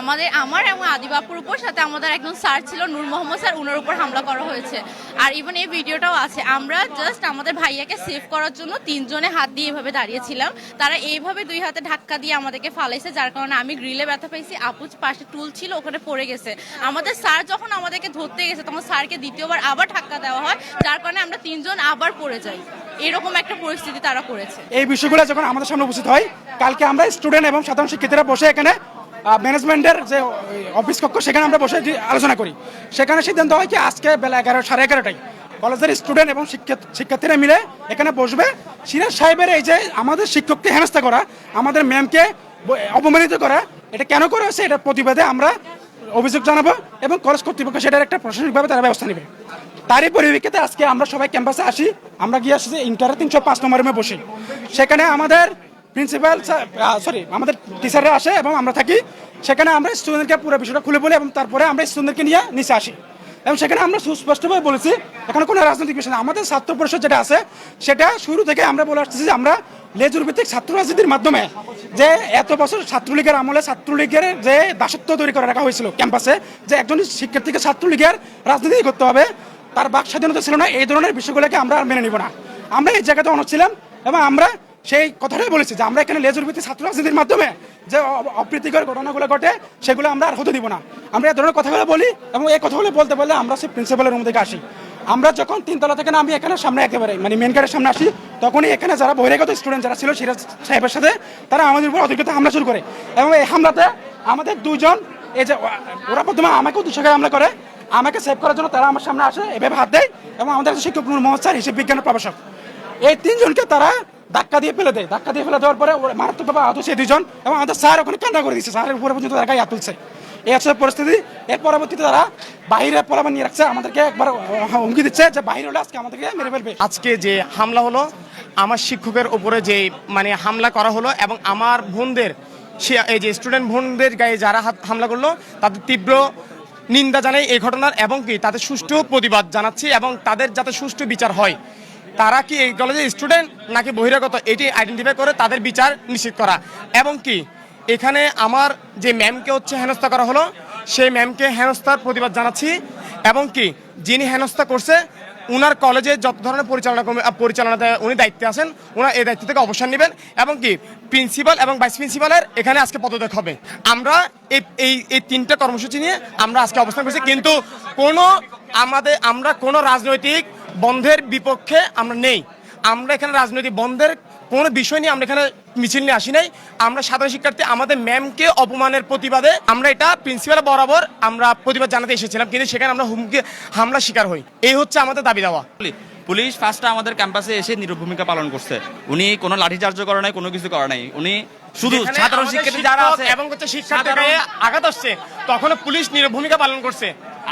আমাদের, আমার এবং আদিবাপুর উপর সাথে আমাদের একজন স্যার ছিল, নূর মোহাম্মদ স্যার, উনার উপর হামলা করা হয়েছে। আর ইভেন এই ভিডিওটাও আছে। আমরা জাস্ট আমাদের ভাইয়াকে সেভ করার জন্য তিনজনে হাত দিয়ে এভাবে দাঁড়িয়েছিলাম। তারা এইভাবে দুই হাতে ধাক্কা দিয়ে আমাদেরকে ফালাইছে, যার কারণে আমি গ্রিলে ব্যথা পাইছি আপুজ পাশে টুল ছিল, ওখানে পড়ে গেছে। আমাদের স্যার যখন আমাদেরকে ধরতে গেছে, তখন স্যারকে দ্বিতীয়বার আবার ধাক্কা দেওয়া হয়, যার কারণে আমরা তিনজন আবার পড়ে যাই। এরকম একটা পরিস্থিতি তারা করেছে। এই বিষয়গুলো যখন আমাদের সামনে উপস্থিত হয়, কালকে আমরা স্টুডেন্ট এবং সাধারণ শিক্ষার্থীরা বসে এখানে ম্যানেজমেন্টের যে অফিস কক্ষ, সেখানে আমরা বসে যে আলোচনা করি। সেখানে সিদ্ধান্ত হয় কি, আজকে বেলা এগারো, সাড়ে এগারোটায় কলেজের স্টুডেন্ট এবং শিক্ষা- শিক্ষার্থীরা মিলে এখানে বসবে। সিরাজ সাহেবের এই যে আমাদের শিক্ষককে হেনস্থা করা, আমাদের ম্যামকে অপমানিত করা, এটা কেন করা হয়েছে এটার প্রতিবাদে আমরা অভিযোগ জানাব এবং কলেজ কর্তৃপক্ষ সেটার একটা প্রশাসনিকভাবে তারা ব্যবস্থা নেবে। তারই পরিপ্রেক্ষিতে আজকে আমরা সবাই ক্যাম্পাসে আসি, আমরা গিয়ে আসছি ইন্টার তিনশো পাঁচ নম্বর রুমে বসি। সেখানে আমাদের প্রিন্সিপাল সরি আমাদের টিচাররা আসে এবং আমরা থাকি। সেখানে আমরা স্টুডেন্টকে পুরো বিষয়টা খুলে বলি এবং তারপরে আমরা স্টুডেন্টকে নিয়ে নিচে আসি। এবং সেখানে আমরা সুস্পষ্টভাবে বলেছি, এখানে কোনো রাজনৈতিক বিষয় না। আমাদের ছাত্র পরিষদ যেটা আছে, সেটা শুরু থেকে আমরা বলে আসতেছি যে আমরা লেজুর ভিত্তিক ছাত্র রাজনীতির মাধ্যমে যে এত বছর ছাত্রলীগের আমলে ছাত্রলীগের যে দাসত্ব তৈরি করে রাখা হয়েছিল ক্যাম্পাসে, যে একজন শিক্ষার্থীকে ছাত্রলীগের রাজনীতি করতে হবে, তার বাক স্বাধীনতা ছিল না, এই ধরনের বিষয়গুলোকে আমরা আর মেনে নিব না। আমরা এই জায়গাতে অনড় ছিলাম এবং আমরা সেই কথাটাই বলেছি যে আমরা এখানে লেজুর ভিত্তিক ছাত্র রাজনীতির মাধ্যমে যে অপ্রীতিকর ঘটনাগুলো ঘটে, সেগুলো আমরা আর হতে দিব না। আমরা এই ধরনের কথাগুলো বলি এবং এই কথাগুলো বলতে বললে আমরা সেই প্রিন্সিপালের রুম থেকে আসি। আমরা যখন তিনতলা থেকে আমি এখানে সামনে একেবারে মানে মেন গেটের সামনে আসি, তখনই এখানে যারা বহিরাগত স্টুডেন্ট যারা ছিল, সিরাজ সাহেবের সাথে, তারা আমাদের উপর অধিকতা হামলা শুরু করে। এবং এই হামলাতে আমাদের দুজন, এই যে, ওরা- প্রথমে আমাকেও দুশো হামলা করে, আমাকে সেভ করার জন্য তারা আমার সামনে আসে, এভাবে হাত দেয় এবং আমাদের শিক্ষক নূর হিসেবে বিজ্ঞানের প্রভাষক। এই তিনজনকে তারা ধাক্কা দিয়ে ফেলে দেয়। ধাক্কা দিয়ে ফেলে দেওয়ার পরে মারাত্মকভাবে আহত এই দুজন এবং আমাদের স্যার ওখানে কান্না করে দিচ্ছে স্যারের উপরে পর্যন্ত তারা গায়ে তুলছে। এই হচ্ছে পরিস্থিতি। এর পরবর্তীতে তারা বাইরে পলাবান নিয়ে রাখছে। আমাদেরকে একবার হুমকি দিচ্ছে যে বাইরে হলে আজকে আমাদেরকে মেরে ফেলবে। আজকে যে হামলা হলো, আমার শিক্ষকের উপরে যে মানে হামলা করা হলো এবং আমার বোনদের, সে- এই যে স্টুডেন্ট বোনদের গায়ে যারা হামলা করল, তাদের তীব্র নিন্দা জানাই এই ঘটনার এবং কি তাদের সুষ্ঠু প্রতিবাদ জানাচ্ছি এবং তাদের যাতে সুষ্ঠু বিচার হয়। তারা কি এই কলেজের স্টুডেন্ট নাকি বহিরাগত? এটি আইডেন্টিফাই করে তাদের বিচার নিশ্চিত করা। এবং কি, এখানে আমার যে ম্যামকে হচ্ছে হেনস্থা করা হলো, সেই ম্যামকে হেনস্থার প্রতিবাদ জানাচ্ছি। এবং কি, যিনি হেনস্থা করছে, উনার কলেজে যত ধরনের পরিচালনা পরিচালনাতে উনি দায়িত্বে আছেন ওনার এই দায়িত্ব থেকে অবসর নেবেন। এবং কি প্রিন্সিপাল এবং ভাইস প্রিন্সিপালের এখানে আজকে পদত্যাগ হবে। আমরা এই এই এই তিনটা কর্মসূচি নিয়ে আমরা আজকে অবস্থান করছি। কিন্তু কোনো আমাদের, আমরা কোনো রাজনৈতিক বন্ধের বিপক্ষে আমরা নেই। আমরা এখানে রাজনৈতিক বন্ধের কোনো বিষয় নিয়ে আমরা এখানে মিছিল নিয়ে আসি নাই। আমরা সাধারণ শিক্ষার্থী, আমাদের ম্যামকে অপমানের প্রতিবাদে আমরা এটা প্রিন্সিপাল বরাবর আমরা প্রতিবাদ জানাতে এসেছিলাম। কিন্তু সেখানে আমরা হুমকি হামলা শিকার হই। এই হচ্ছে আমাদের দাবি দেওয়া। পুলিশ ফার্স্টটা আমাদের ক্যাম্পাসে এসে নিরব ভূমিকা পালন করছে। উনি কোনো লাঠিচার্জ করে নাই, কোনো কিছু করে নাই। উনি শুধু সাধারণ শিক্ষার্থী যারা আছে এবং হচ্ছে শিক্ষার্থীর আঘাত আসছে তখন পুলিশ ভূমিকা পালন করছে।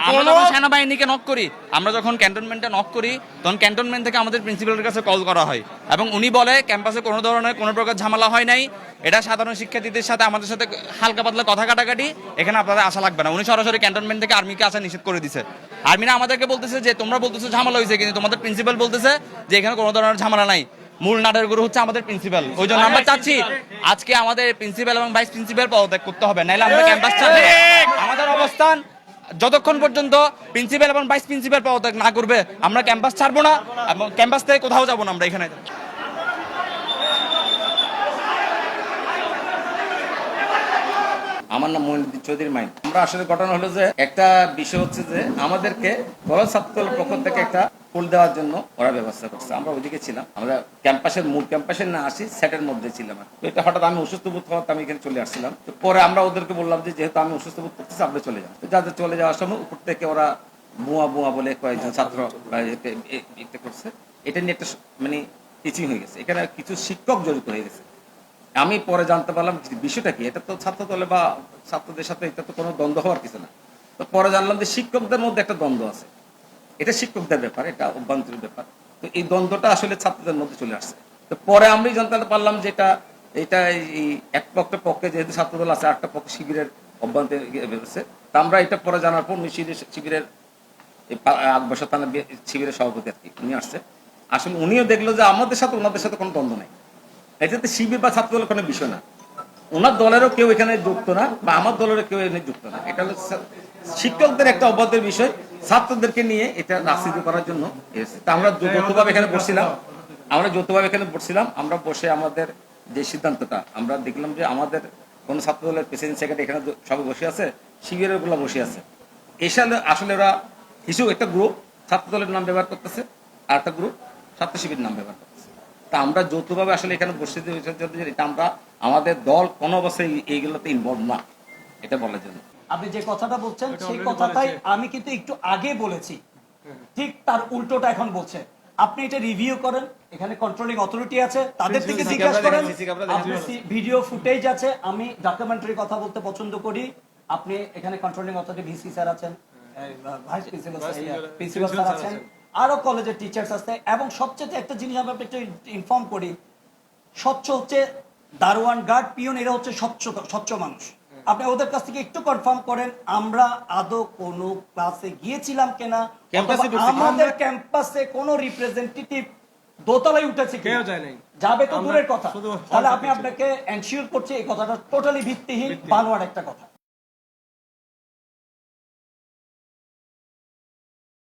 আমরা কোনো যখন সেনাবাহিনীকে নক করি আমরা যখন ক্যান্টনমেন্টে নক করি তখন ক্যান্টনমেন্ট থেকে আমাদের প্রিন্সিপালের কাছে কল করা হয়। এবং উনি বলে ক্যাম্পাসে কোনো ধরনের কোনো প্রকার ঝামেলা হয় নাই। এটা সাধারণ শিক্ষার্থীদের সাথে আমাদের সাথে হালকা পাতলা কথা কাটাকাটি। এখানে আপনাদের আশা লাগবে না। উনি সরাসরি ক্যান্টনমেন্ট থেকে আর্মিকে আসা নিষেধ করে দিছে। আর্মিরা আমাদেরকে বলতেছে যে তোমরা বলতেছো ঝামেলা হয়েছে কিন্তু তোমাদের প্রিন্সিপাল বলতেছে যে এখানে কোনো ধরনের ঝামেলা নাই। মূল নাটের গুরু হচ্ছে আমাদের প্রিন্সিপাল ওই জন্য আমরা চাচ্ছি আজকে আমাদের প্রিন্সিপাল এবং ভাইস প্রিন্সিপাল পদত্যাগ করতে হবে নাহলে আমরা ক্যাম্পাস ছাড়বো। আমাদের অবস্থান যতক্ষণ পর্যন্ত প্রিন্সিপাল এবং ভাইস প্রিন্সিপাল পদত্যাগ না করবে আমরা ক্যাম্পাস ছাড়বো না এবং ক্যাম্পাস থেকে কোথাও যাব না আমরা এখানে। আমার নাম মহিনুদ্দিন চৌধুরী মাইন আমরা আসলে ঘটনা হলো যে একটা বিষয় হচ্ছে যে আমাদেরকে কলেজ ছাত্রদলের পক্ষ থেকে একটা ফুল দেওয়ার জন্য ওরা ব্যবস্থা করছে। আমরা ওইদিকে ছিলাম। আমরা ক্যাম্পাসের মূল ক্যাম্পাসে না আসি, সেটের মধ্যে ছিলাম এটা হঠাৎ আমি অসুস্থ বোধ হওয়াতে আমি এখানে চলে আসছিলাম। তো পরে আমরা ওদেরকে বললাম যে, যেহেতু আমি অসুস্থ বোধ করতেছি আপনি চলে যান তো যাদের চলে যাওয়ার সময় উপর থেকে ওরা বুয়া বুয়া বলে কয়েকজন ছাত্র করছে। এটা নিয়ে একটা মানে টিচিং হয়ে গেছে। এখানে কিছু শিক্ষক জড়িত হয়ে গেছে। আমি পরে জানতে পারলাম বিষয়টা কি? এটা তো ছাত্র দলে বা ছাত্রদের সাথে এটা তো কোনো দ্বন্দ্ব হওয়ার কিছু না। তো পরে জানলাম যে শিক্ষকদের মধ্যে একটা দ্বন্দ্ব আছে। এটা শিক্ষকদের ব্যাপার, এটা অভ্যন্তরীণ ব্যাপার। তো এই দ্বন্দ্বটা আসলে ছাত্রদের মধ্যে চলে আসছে। তো পরে আমি জানতে পারলাম যে এটা এটা এই এক পক্ষের পক্ষে যেহেতু ছাত্রদল আছে একটা পক্ষে শিবিরের অভ্যন্তরীণ ইয়ে বেরোচ্ছে। তা আমরা এটা পরে জানার পর উনি শিবিরের- আকবর থানা শিবিরের সভাপতি আর কি, উনি আসছে। আসলে উনিও দেখল যে আমাদের সাথে, ওনাদের সাথে কোনো দ্বন্দ্ব নাই। এটাতে শিবির বা ছাত্র দলের কোনো বিষয় না। ওনার দলেরও কেউ এখানে যুক্ত না, বা আমার দলেরও কেউ এখানে যুক্ত না। এটা হলো শিক্ষকদের একটা অবাধ্যের বিষয়। ছাত্রদেরকে নিয়ে এটা রাজনীতি করার জন্য। এসেছে তা আমরা যৌথভাবে এখানে বসছিলাম। আমরা যৌথভাবে এখানে বসছিলাম। আমরা বসে আমাদের যে সিদ্ধান্তটা আমরা দেখলাম যে আমাদের কোন ছাত্র দলের প্রেসিডেন্ট সেক্রেটারি এখানে সবাই বসে আছে শিবিরেরগুলো বসে আছে। এসালে আসলে ওরা হিসেবে একটা গ্রুপ ছাত্র দলের নাম ব্যবহার করতেছে আর একটা গ্রুপ ছাত্র শিবির নাম ব্যবহার করতেছে। তা আমরা যৌথভাবে আসলে এখানে বসে এটা আমরা আমাদের দল কোনো অবস্থায় এইগুলোতে ইনভলভ না এটা বলার জন্য। আপনি যে কথাটা বলছেন সেই কথাটাই আমি কিন্তু একটু আগে বলেছি। ঠিক তার উল্টোটা এখন বলছে। আপনি এটা রিভিউ করেন এখানে কন্ট্রোলিং অথরিটি আছে তাদের থেকে জিজ্ঞাসা করেন। ভিডিও ফুটেজ আছে আমি ডকুমেন্টারি কথা বলতে পছন্দ করি। আপনি এখানে কন্ট্রোলিং অথরিটি ভিসি স্যার আছেন ভাইস প্রিন্সিপাল প্রিন্সিপাল স্যার আছেন আরও কলেজের টিচার্স আছে। এবং সবচেয়ে একটা জিনিস আমি আপনাকে ইনফর্ম করি স্বচ্ছ হচ্ছে দারোয়ান গার্ড পিয়ন এরা হচ্ছে স্বচ্ছ স্বচ্ছ মানুষ। আপনি ওদের কাছ থেকে একটু কনফার্ম করেন আমরা আদৌ কোন ক্লাসে গিয়েছিলাম কিনা। আমাদের ক্যাম্পাসে কোন রিপ্রেজেন্টেটিভ দোতলায় উঠেছে কেউ যায় নাই। যাবে তো দূরের কথা। তাহলে আমি আপনাকে এনশিওর করছি এই কথাটা টোটালি ভিত্তিহীন। বানোয়ার একটা কথা।